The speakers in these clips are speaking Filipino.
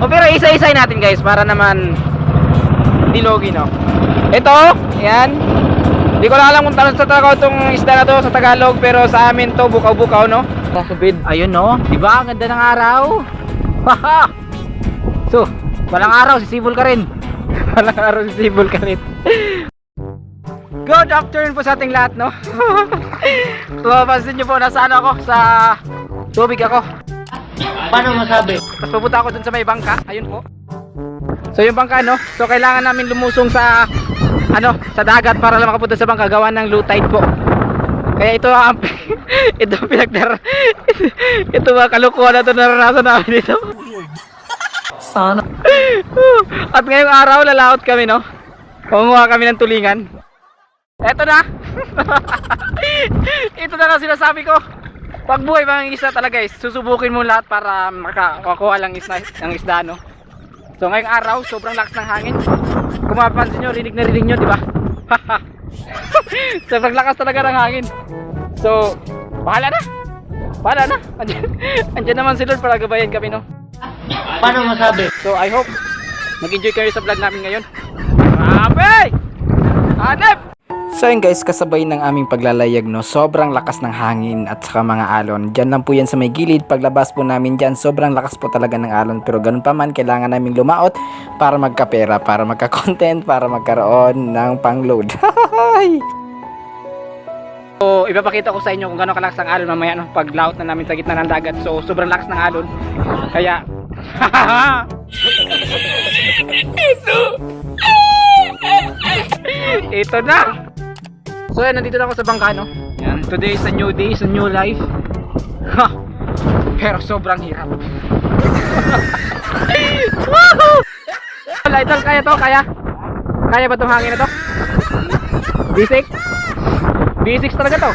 O pero isa-isay natin guys para naman hindi logi no. Ito, yan. Hindi ko alam kung tanong sa Tagalog itong isda na to sa Tagalog pero sa amin to bukaw-bukaw no. Kasubid. Ayun no, di ba? Ang ganda ng araw. Haha. so, walang araw sisibol ka rin. walang araw sisibol ka rin. Good afternoon po sa ating lahat no. Kung mapansin niyo po nasaan ako sa tubig ako. Paano masabi? Tapos pupunta ako dun sa may bangka. Ayun po. So yung bangka no. So kailangan namin lumusong sa ano, sa dagat para lang makapunta sa bangka gawa ng low tide po. Kaya ito ang ito ang pinagdara ito mga kalukuhan na ito naranasan namin dito. Sana. At ngayong araw lalaot kami no. Kumuha kami ng tulingan. Eto na. ito na nga sinasabi ko. Pag buhay mga isda talaga guys, susubukin mo lahat para makakuha lang isda, ng isda no. So ngayong araw, sobrang lakas ng hangin. Kung mapapansin nyo, rinig na rinig nyo, di ba? sobrang lakas talaga ng hangin. So, bahala na. Bahala na. Andyan, andyan naman si Lord para gabayan kami no. Paano masabi? So I hope nag-enjoy kayo sa vlog namin ngayon. Grabe! Hanep! So yun guys, kasabay ng aming paglalayag no, sobrang lakas ng hangin at saka mga alon. Diyan lang po yan sa may gilid, paglabas po namin dyan, sobrang lakas po talaga ng alon. Pero ganun pa man, kailangan naming lumaot para magkapera, para magka-content, para magkaroon ng pang-load. So, ipapakita ko sa inyo kung gano'ng kalakas ang alon mamaya no, pag laot na namin sa gitna ng dagat. So, sobrang lakas ng alon. Kaya, Ito na! So yan, nandito na ako sa bangka, no? Yan, today is a new day, is a new life. Ha! Pero sobrang hirap. Woohoo! Idol, kaya to, kaya? Kaya ba itong hangin na to? Basic? Basic talaga to.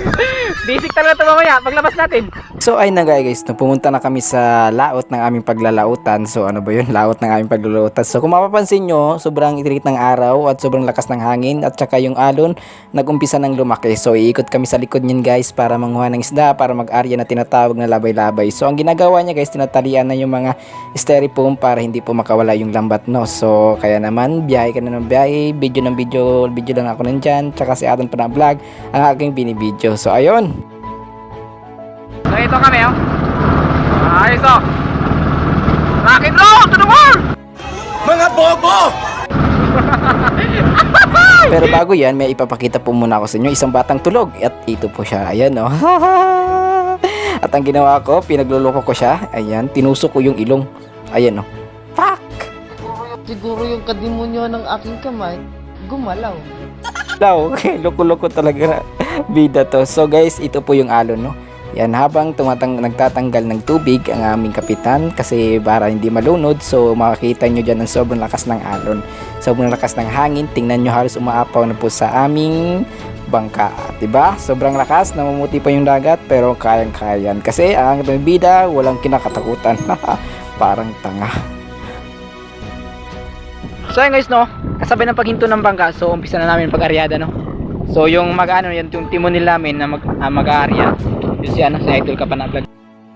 Basic talaga to mamaya, paglabas natin. So ay na guys, no, pumunta na kami sa laot ng aming paglalautan. So ano ba yun? Laot ng aming paglalautan. So kung mapapansin nyo, sobrang itirik ng araw at sobrang lakas ng hangin at saka yung alon nagumpisa ng lumaki. So iikot kami sa likod niyan guys para manguha ng isda, para mag-arya na tinatawag na labay-labay. So ang ginagawa niya guys, tinatalian na yung mga styrofoam para hindi po makawala yung lambat no. So kaya naman, biyahe ka na ng biyahe, video ng video, video lang ako nandyan, tsaka si Adam pa na vlog ang aking binibidyo. So ayun. So ito kami oh. Ayos oh. Rock and roll to the world! Mga bobo! Pero bago yan, may ipapakita po muna ako sa inyo isang batang tulog. At ito po siya. Ayan oh. At ang ginawa ko, pinagluloko ko siya. Ayan, tinusok ko yung ilong. Ayan oh. Fuck! Siguro yung kadimonyo ng aking kamay, gumalaw. Daw, okay, loko-loko talaga na bida to. So guys, ito po yung alon no. Yan habang tumatang nagtatanggal ng tubig ang aming kapitan kasi para hindi malunod so makikita nyo dyan ang sobrang lakas ng alon. Sobrang lakas ng hangin. Tingnan nyo halos umaapaw na po sa aming bangka diba? Sobrang lakas namumuti pa yung dagat pero kayang kayan kasi ang bida walang kinakatakutan. Parang tanga. So guys no, kasabay ng paghinto ng bangka, so umpisa na namin pag-aryada no. So yung mag-ano, yan yung timonil namin na mag, uh, mag-aarya, yung si, ano, si Idol Kapana Vlog.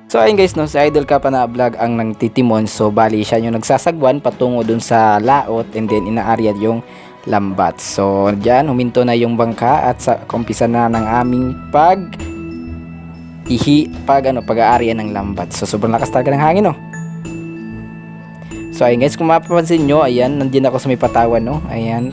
So ayun guys no, si Idol Kapana Vlog ang nagtitimon, so bali siya yung nagsasagwan patungo dun sa laot and then inaarya yung lambat. So diyan huminto na yung bangka at sa kumpisa na ng aming pag ihi pag ano pag-aarya ng lambat. So sobrang lakas talaga ng hangin no. So ayun guys, kung mapapansin nyo, ayan, nandyan ako sa may patawan, no? Ayan,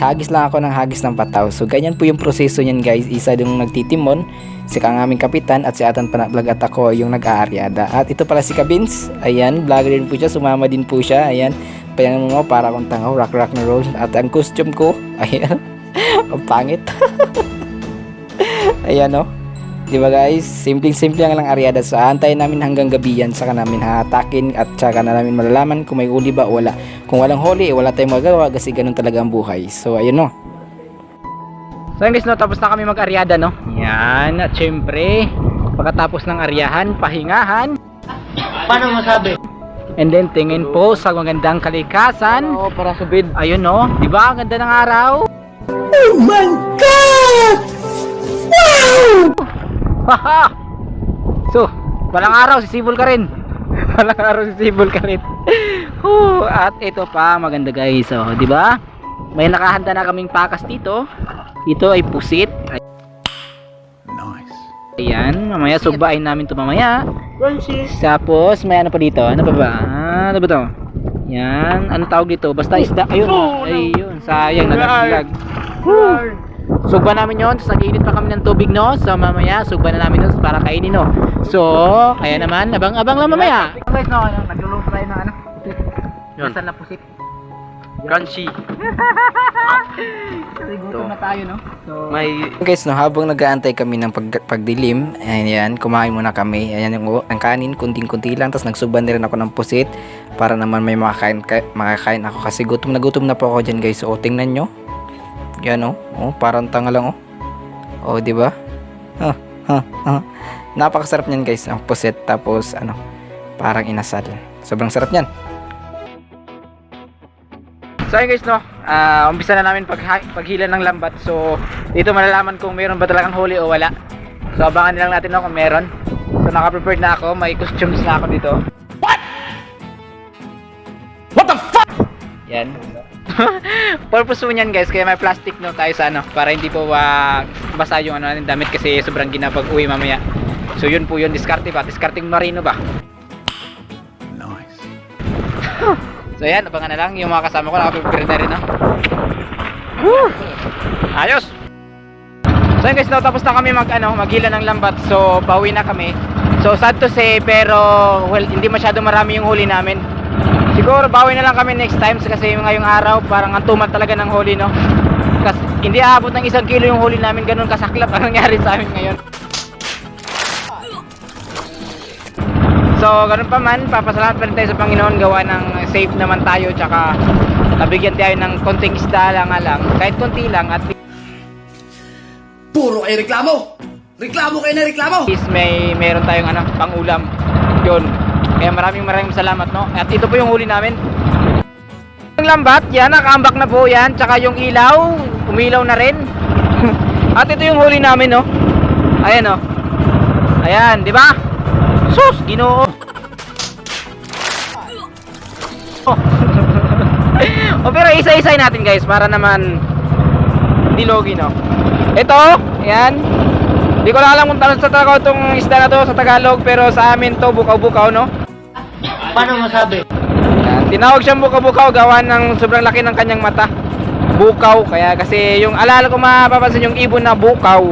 hagis lang ako ng hagis ng pataw. So ganyan po yung proseso niyan guys. Isa yung nagtitimon, si kang kapitan at si Atan Panablog at ako yung nag-aaryada. At ito pala si Kabins, ayan, vlogger din po siya, sumama din po siya, ayan. Payan mo para akong tanga, rock rock na roll. At ang costume ko, ayan, ang pangit. ayan no. Di ba guys? Simpleng-simple lang ang aryada. So aantayin namin hanggang gabi yan. Saka namin hatakin at saka na namin malalaman kung may huli ba o wala. Kung walang huli, eh, wala tayong magagawa kasi ganun talaga ang buhay. So ayun no. So guys no, tapos na kami mag-aryada no. Yan, at syempre, pagkatapos ng aryahan, pahingahan. Paano masabi? And then tingin po sa magandang kalikasan. Oo, para subid. Ayun no, di ba? Ang ganda ng araw. Oh my God! Haha! so, walang araw, sisibol ka rin. walang araw, sisibol ka rin. Whew, at ito pa maganda guys, oh, 'di ba? May nakahanda na kaming pakas dito. Ito ay pusit. Ay- Nice. Ayan, mamaya subain namin to mamaya. Tapos may ano pa dito? Ano pa ba? Ah, ano ba to? Yan, ano tawag dito? Basta isda. Ayun, ayun, sayang nalaglag. Sugba namin yon, tapos nag-init pa kami ng tubig no. So mamaya sugba na namin yun para kainin no. So, kaya naman, abang-abang lang mamaya. Guys, no, Yun. Kasal na pusit. Crunchy. Kasi gutom na tayo no. So, May Guys, no, habang nag-aantay kami ng pag pagdilim, ayan, kumain muna kami. Ayan yung ang kanin, kunting-kunti lang. Tapos nagsuban na rin ako ng pusit para naman may makakain, ka, makakain ako. Kasi gutom na gutom na po ako dyan, guys. So, tingnan nyo. Yan, oh. oh parang tanga lang, oh. Oh, di ba? Huh, huh, huh. Napakasarap niyan, guys. Ang pusit. Tapos, ano, parang inasal. Sobrang sarap niyan. So ayun guys no, ah umpisa na namin pag paghila ng lambat. So dito malalaman kung meron ba talagang huli o wala. So abangan nilang natin no kung meron. So naka-prepared na ako, may costumes na ako dito. What? What the fuck? Yan. Purpose po niyan guys, kaya may plastic no tayo sa ano para hindi po uh, basa yung ano natin damit kasi sobrang ginapag uwi mamaya. So yun po yun, diskarte ba? Discarding marino ba? Nice. So yan, abangan na lang yung mga kasama ko. Nakaprepare na rin no? Woo! Ayos! So yun guys, no, tapos na kami mag, ano, maghila ng lambat. So pauwi na kami. So sad to say pero well, hindi masyado marami yung huli namin. Siguro bawi na lang kami next time kasi ngayong araw parang antuman talaga ng huli no? Kasi hindi aabot ng isang kilo yung huli namin. Ganun kasaklap ang nangyari sa amin ngayon So, ganun pa man, papasalamat pa rin tayo sa Panginoon gawa ng safe naman tayo tsaka nabigyan tayo ng konting isda lang lang, kahit konti lang at Puro kayo reklamo! Reklamo kayo na reklamo! least may meron tayong ano, pangulam. Yun. Kaya maraming maraming salamat no. At ito po yung huli namin. Yung lambat, yan, nakaambak na po yan. Tsaka yung ilaw, umilaw na rin. At ito yung huli namin no. Ayan no. Ayan, di ba? Sus, ginoo. Oh. oh, pero isa-isay natin guys para naman hindi logi no. Ito, ayan. Hindi ko lang alam kung tanong sa Tagalog itong isda na to sa Tagalog pero sa amin to bukaw-bukaw no. Paano masabi? Yan. Tinawag siyang bukaw-bukaw gawa ng sobrang laki ng kanyang mata. Bukaw kaya kasi yung alala ko mapapansin yung ibon na bukaw.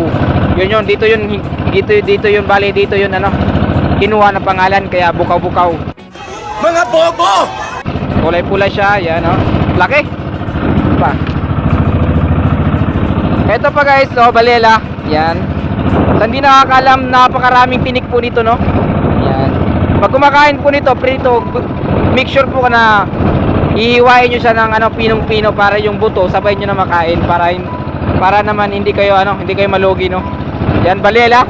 Yun yun dito yun dito dito yun bali dito yun ano. Kinuha ng pangalan kaya bukaw-bukaw. Mga bobo! Kulay pula siya, yan oh. Laki. Pa. Ito pa guys, oh, balela. Yan. Sa hindi nakakalam, napakaraming tinik po nito, no? Yan. Pag kumakain po nito, prito, make sure po na ihiwain nyo siya ng ano, pinong-pino para yung buto, sabay nyo na makain para para naman hindi kayo ano, hindi kayo malugi, no? Yan, balela.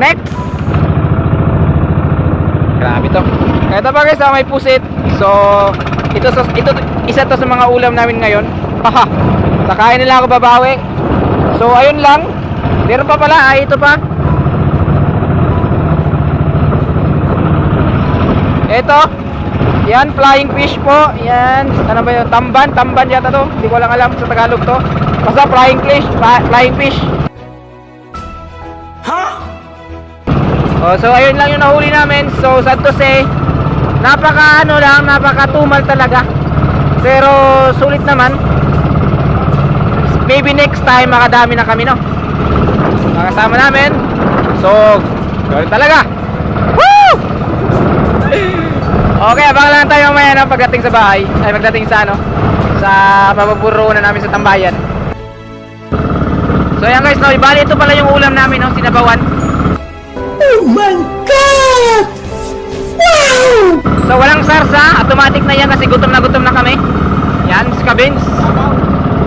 Next! Grabe to. Ito pa guys, ah, may pusit. So, ito, sa- ito isa to sa mga ulam namin ngayon. Haha. Sa kain nila ako babawi. So, ayun lang. Meron pa pala, ay ito pa. Ito. Yan, flying fish po. Yan. Ano ba yun? Tamban. Tamban yata to. Hindi ko lang alam sa Tagalog to. Basta flying fish. Fly- Flying fish. Oh, so ayun lang yung nahuli namin. So sad to say, napaka ano lang, napaka tumal talaga. Pero sulit naman. Maybe next time makadami na kami, no? Makasama namin. So, gawin talaga. Woo! Okay, abangan lang tayo mamaya no, pagdating sa bahay. Ay, pagdating sa ano, sa papapuro na namin sa tambayan. So yan guys, no, bali ito pala yung ulam namin, no, sinabawan. Oh my God! Wow! So walang sarsa, automatic na yan kasi gutom na gutom na kami. Yan, si Kabins.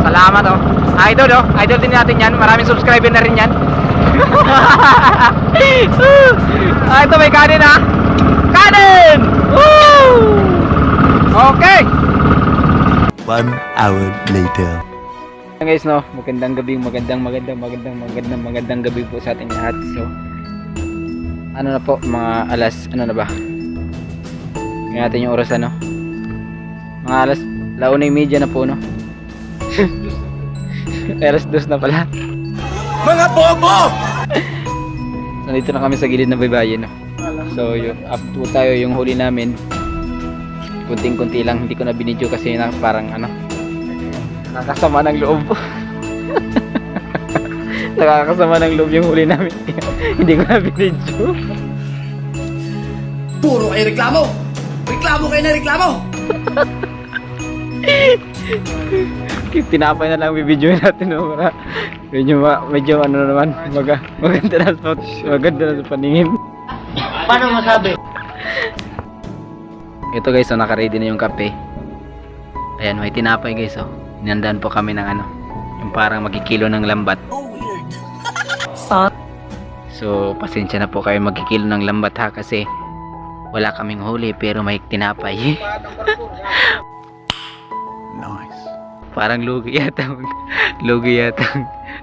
Salamat oh. Idol oh, idol din natin yan. Maraming subscriber na rin yan. ah, ito may kanin ha. Kanin! Woo! Okay. One hour later. Guys no, magandang gabi, magandang magandang magandang magandang magandang gabi po sa ating lahat. So ano na po, mga alas ano na ba? Tingnan natin yung oras ano. Mga alas, launa yung media na po no. alas dos na pala. Mga bobo! So, dito na kami sa gilid ng baybayin no. So, yung, up to tayo yung huli namin. Kunting-kunti lang, hindi ko na binidyo kasi na parang ano, nakakasama ng loob. nakakasama ng loob yung huli namin. hindi ko na binidyo. Puro kayo reklamo! Reklamo kayo na reklamo! Tinapay na lang bibidyo natin no, para medyo, ma- medyo ano naman, maga, maganda na sa, maganda na sa paningin. Paano masabi? Ito guys, so naka-ready na yung kape. Ayan, may tinapay guys, oh. Inandaan po kami ng ano, yung parang magkikilo ng lambat. So, pasensya na po kayo magkikilo ng lambat ha kasi wala kaming huli pero may tinapay. Nice. parang lugi yata. lugi yata.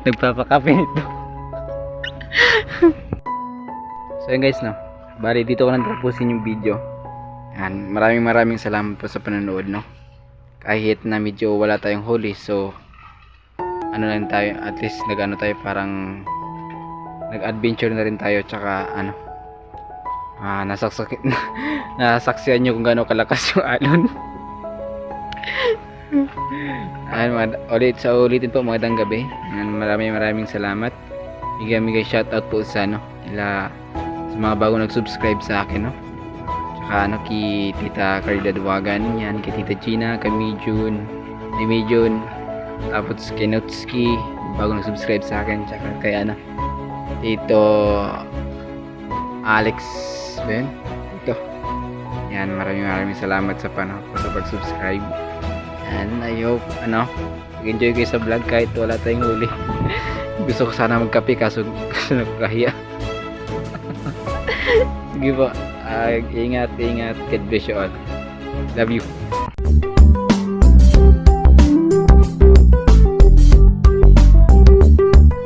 Nagpapakape nito. so yun guys, no. Bali, dito ko nang tapusin yung video. Yan, maraming maraming salamat po sa panonood, no. Kahit na medyo wala tayong huli, so ano lang tayo, at least nag-ano tayo parang nag-adventure na rin tayo, tsaka ano, ah, nasaksak, nasaksiyan nyo kung gaano kalakas yung alon. Ayan, ulit sa ulitin po magandang gabi. Ayan, maraming maraming salamat. Bigyan bigay shoutout po sa ano, ila sa mga bago nag-subscribe sa akin, no. Tsaka ano kay Tita Carla Duwagan, yan, kay Tita Gina, kay Mijun, kay Mijun, tapos kay Notski, bago nag-subscribe sa akin, tsaka kay ano, Tito Alex, yun? Ito. Yan, maraming maraming salamat sa panahon sa pag-subscribe. And I hope, ano, enjoy kayo sa vlog kahit wala tayong huli. Gusto ko sana magkape kaso, kaso nagkahiya. Sige po. Ah, ingat, ingat. God bless you all. Love you.